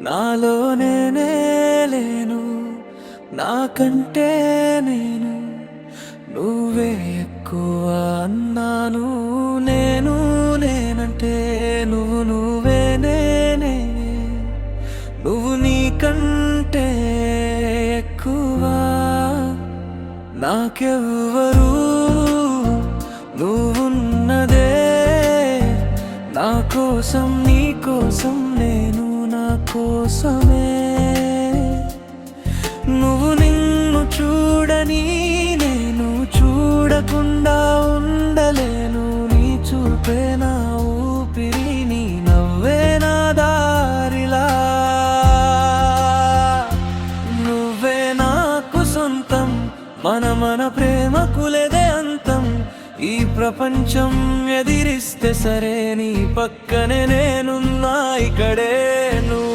నాలో నేనే లేను నాకంటే నేను నువ్వే ఎక్కువ అన్నాను. నేను నేనంటే నువ్వు నువ్వే నేనే నువ్వు నీకంటే ఎక్కువ. నాకెవ్వరు నువ్వున్నదే నా కోసం నీ కోసం నేను కోసమే. నువ్వు నిన్ను చూడని నేను చూడకుండా ఉండలేను. నీ చూపే నా ఊపిరి నీ నవ్వే నా దారిలా. నువ్వే నాకు సొంతం మన మన ప్రేమకులదే అంతం. ఈ ప్రపంచం ఎదిరిస్తే సరే నీ పక్కనే నేనున్నా ఇక్కడే నువ్వు.